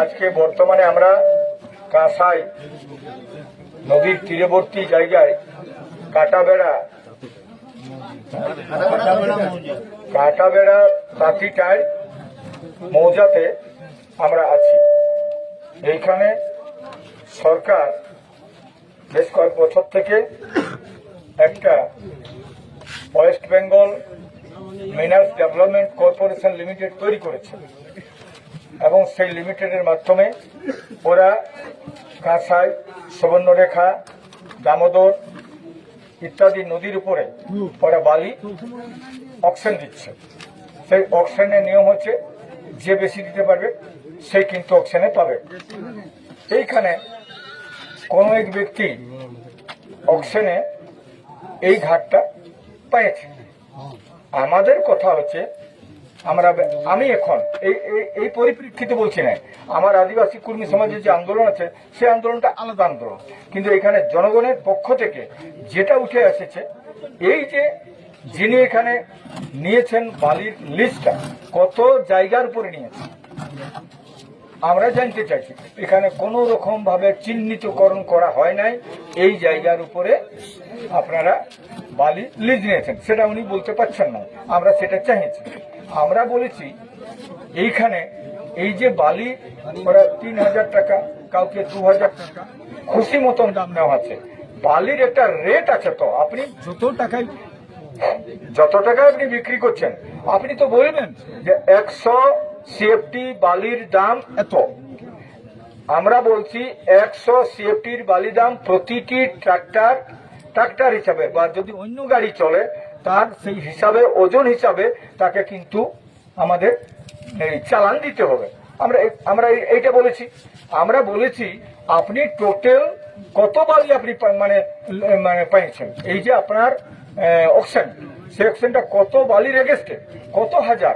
আজকে বর্তমানে আমরা কাঁসাই নদীর তীরবর্তী জায়গায় কাটাবেড়া কাটাবেড়া তাঁতিটায় মৌজাতে আমরা আছি। এইখানে সরকার বেশ কয়েক বছর থেকে একটা West Bengal minerals development corporation limited তৈরি করেছে। এবং সেই লিমিটেডের মাধ্যমে ওরা কাঁসাই, সুবর্ণরেখা, দামোদর ইত্যাদি নদীর উপরে ওরা বালি অকশন দিচ্ছে। সেই অকশনের নিয়ম হচ্ছে যে বেশি দিতে পারবে, সে কিন্তু অকশনে পাবে। এইখানে কোন এক ব্যক্তি অকশনে এই ঘাটটা পেয়েছে। আমাদের কথা হচ্ছে আমরা আমি এখন এই, এই- পরিপ্রেক্ষিতে বলছি না। আমার আদিবাসী কর্মী সমাজের যে আন্দোলন আছে সেই আন্দোলনটা আলাদা আন্দোলন। কিন্তু এখানে জনগণের পক্ষ থেকে যেটা উঠে এসেছে, এই যে যিনি এখানে নিয়েছেন বালির লিস্টটা কত জায়গার উপরে নিয়েছেন? আমরা জানতে চাইছি, এখানে কোনো রকম ভাবে চিহ্নিতকরণ করা হয় নাই, এই জায়গার উপরে আপনারা বালি লিজ নিয়েছেন। সেটা উনি বলতে পারছেন না। আমরা সেটা চাইছি। আমরা বলেছি, এইখানে এই যে বালি তিন হাজার টাকা, কাউকে দু হাজার টাকা, খুশি মতন দাম নেওয়া আছে। বালির একটা রেট আছে তো, আপনি যত টাকায় যত টাকায় আপনি বিক্রি করছেন, আপনি তো বলবেন যে একশো সিএফটি বালির দাম এত। আমরা বলছি একশো সিএফটির বালির দাম প্রতিটি ট্রাক্টর ট্রাক্টর হিসাবে, বা যদি অন্য গাড়ি চলে তার সেই হিসাবে, ওজন হিসাবে তাকে কিন্তু আমাদের চালান দিতে হবে। আমরা আমরা এই- এইটা বলেছি। আমরা বলেছি, আপনি টোটাল কত বালি আপনি মানে মানে পেয়েছেন এই যে আপনার অকশন সেই অকশনটা কত বালির এগেস্টে কত হাজার?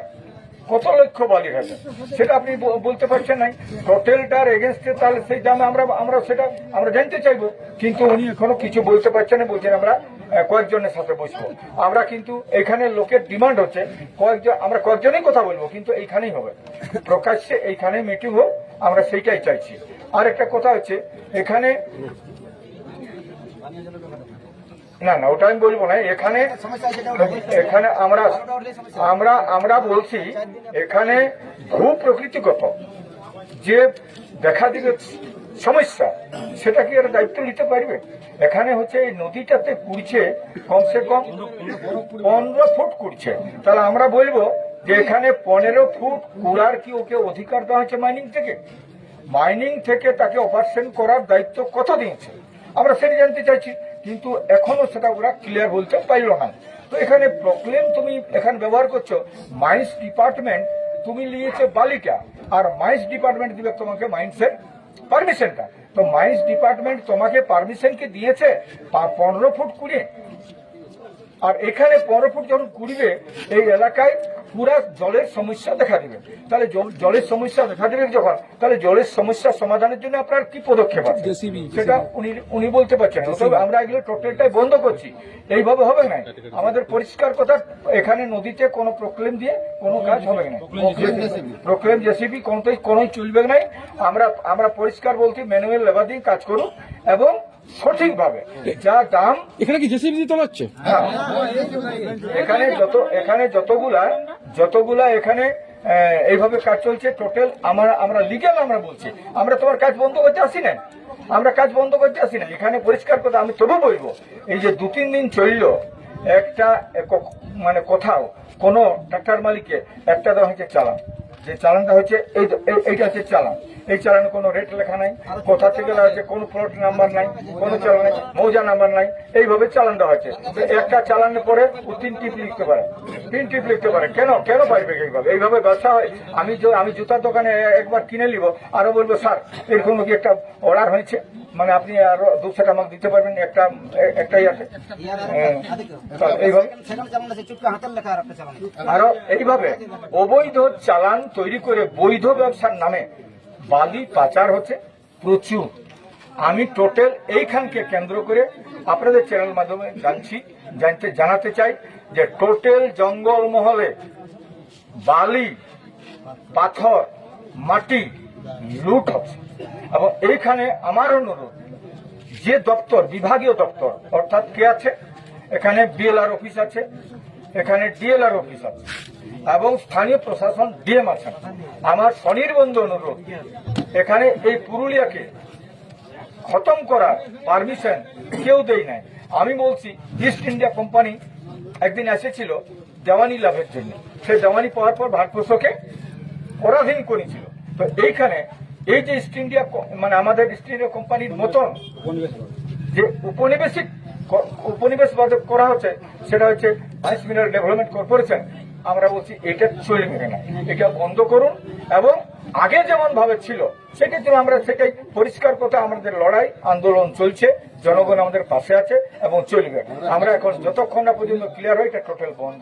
কত লক্ষ বালির হাজার সেটা আপনি বলতে পারছেন নাই। টোটালটার এগেনস্টে তাহলে সেই দামে আমরা আমরা সেটা আমরা জানতে চাইব। কিন্তু উনি এখনও কিছু বলতে পারছেন না, বলছেন আমরা কয়েকজনের সাথে বসবো। আমরা কিন্তু এখানে লোকের ডিমান্ড হচ্ছে, কয়েকজন, আমরা কয়েকজনই কথা বলব, কিন্তু এইখানেই হবে। প্রকাশ্যে এইখানে মিটিং হোক, আমরা সেইটাই চাইছি। আর একটা কথা হচ্ছে, এখানে না না, ওটা আমি বলব না। এখানে এখানে আমরা আমরা আমরা বলছি, এখানে ভূ প্রকৃতিগত যে দেখা দিবে সমস্যা। সেটা কি এর দায়িত্ব নিতে পারবে। এখানে হচ্ছে এই নদীটাতে কুড়ছে কমসে কম পনেরো ফুট কুড়ছে তাহলে আমরা বলব যে এখানে পনেরো ফুট কুড়ার কি ওকে অধিকার দেওয়া হয়েছে মাইনিং থেকে? মাইনিং থেকে তাকে অপারেশন করার দায়িত্ব কত দিয়েছে? আমরা সেটা জানতে চাইছি, কিন্তু এখনও সেটা ওরা ক্লিয়ার বলতে পারল না। তো এখানে প্রবলেম তুমি এখানে ব্যবহার করছ মাইন্স ডিপার্টমেন্ট তুমি নিয়েছে বালিটা, আর মাইন্স ডিপার্টমেন্ট দিবে তোমাকে মাইন্সের পারমিশনটা তো মাইন্স ডিপার্টমেন্ট তোমাকে পারমিশন কি দিয়েছে? পনেরো ফুট কুড়িয়ে আর এখানে পনেরো ফুট যখন কুড়িবে এই এলাকায় পুরা জলের সমস্যা দেখা দিবে। তাহলে জলের সমস্যা দেখা দিবে যখন তাহলে জলের সমস্যা সমাধানের জন্য আপনার কি পদক্ষেপ আছে? সেটা উনি উনি বলতে পারছেন তবে আমরা এগুলো টোটালটাই বন্ধ করছি। এইভাবে হবে না আমাদের পরিষ্কার কথা এখানে নদীতে কোনো প্রক্লেম দিয়ে কোনো কাজ হবে না প্রক্লেম জেসিবি। কোনোটাই কোনোই চলবে না আমরা আমরা পরিষ্কার বলছি ম্যানুয়াল লেবার দিয়ে কাজ করুন এবং সঠিকভাবে। যা দাম এখানে কি জেসিবি দিয়ে তোলা হচ্ছে হ্যাঁ। এখানে যত এখানে যতগুলা যতগুলা এখানে এইভাবে কাজ চলছে টোটাল আমরা আমরা লিগ্যাল আমরা বলছি। আমরা তোমার কাজ বন্ধ করতে আসি না আমরা কাজ বন্ধ করতে আসি না এখানে পরিষ্কার কথা আমি তবু বলব এই যে দু তিন দিন চলল একটা এক- মানে কোথাও কোনো ট্রাক্টর মালিককে একটা দেওয়া হয়েছে চালান। যে চালানটা হচ্ছে এই এই- এইটা হচ্ছে চালান। এই চালানে কোনো রেট লেখা নাই কোথা থেকে হচ্ছে কোনো প্লট নাম্বার নাই কোনো চালান নাই মৌজা নাম্বার নাই এইভাবে চালান দেওয়া হচ্ছে একটা চালানের পরে ও তিন টিপ লিখতে পারে। তিন টিপ লিখতে পারে। কেন? কেন পারবে এইভাবে? এইভাবে ব্যবসা হয়। আমি আমি জুতার দোকানে একবার কিনে নিব আরও বলব স্যার এরকম কি একটা অর্ডার হয়েছে? মানে আপনি আরও দুশো টাকা আমাকে দিতে পারবেন একটা একটাই আছে। হ্যাঁ। এইভাবে আরও এইভাবে অবৈধ চালান তৈরি করে বৈধ ব্যবসার নামে বালি পাচার হচ্ছে প্রচুর। আমি টোটাল এইখানকে কেন্দ্র করে আপনাদের চ্যানেল মাধ্যমে জানছি, জানতে, জানাতে চাই যে টোটাল জঙ্গল মহলে বালি, পাথর, মাটি লুট হচ্ছে। এবং এইখানে আমার অনুরোধ, যে দপ্তর, বিভাগীয় দপ্তর, অর্থাৎ কে আছে? এখানে বিএলআর অফিস আছে, এখানে ডিএলআর অফিস আছে। এবং স্থানীয় প্রশাসন ডিএম আছেন। আমার স্বনির্বন্ধ অনুরোধ, এখানে এই পুরুলিয়াকে খতম করার পারমিশন কেউ দেই নাই। আমি বলছি ইস্ট ইন্ডিয়া কোম্পানি একদিন এসেছিল দেওয়ানি লাভের জন্য। সে দেওয়ানি পাওয়ার পর ভারতবর্ষকে পরাধীন করেছিল। তো এইখানে এই যে ইস্ট ইন্ডিয়া মানে আমাদের ইস্ট ইন্ডিয়া কোম্পানির মতন যে উপনিবেশিক ক- উপনিবেশ বাদক করা হচ্ছে, সেটা হচ্ছে ভাইস মিনারেল ডেভেলপমেন্ট কর্পোরেশন আমরা বলছি, এটা চলবে না। এটা বন্ধ করুন এবং আগে যেমন ভাবে ছিল সেক্ষেত্রে আমরা সেটাই পরিষ্কার কথা আমাদের লড়াই, আন্দোলন চলছে, জনগণ আমাদের পাশে আছে এবং চলবে। আমরা এখন যতক্ষণ না পর্যন্ত ক্লিয়ার হয়, এটা টোটাল বন্ধ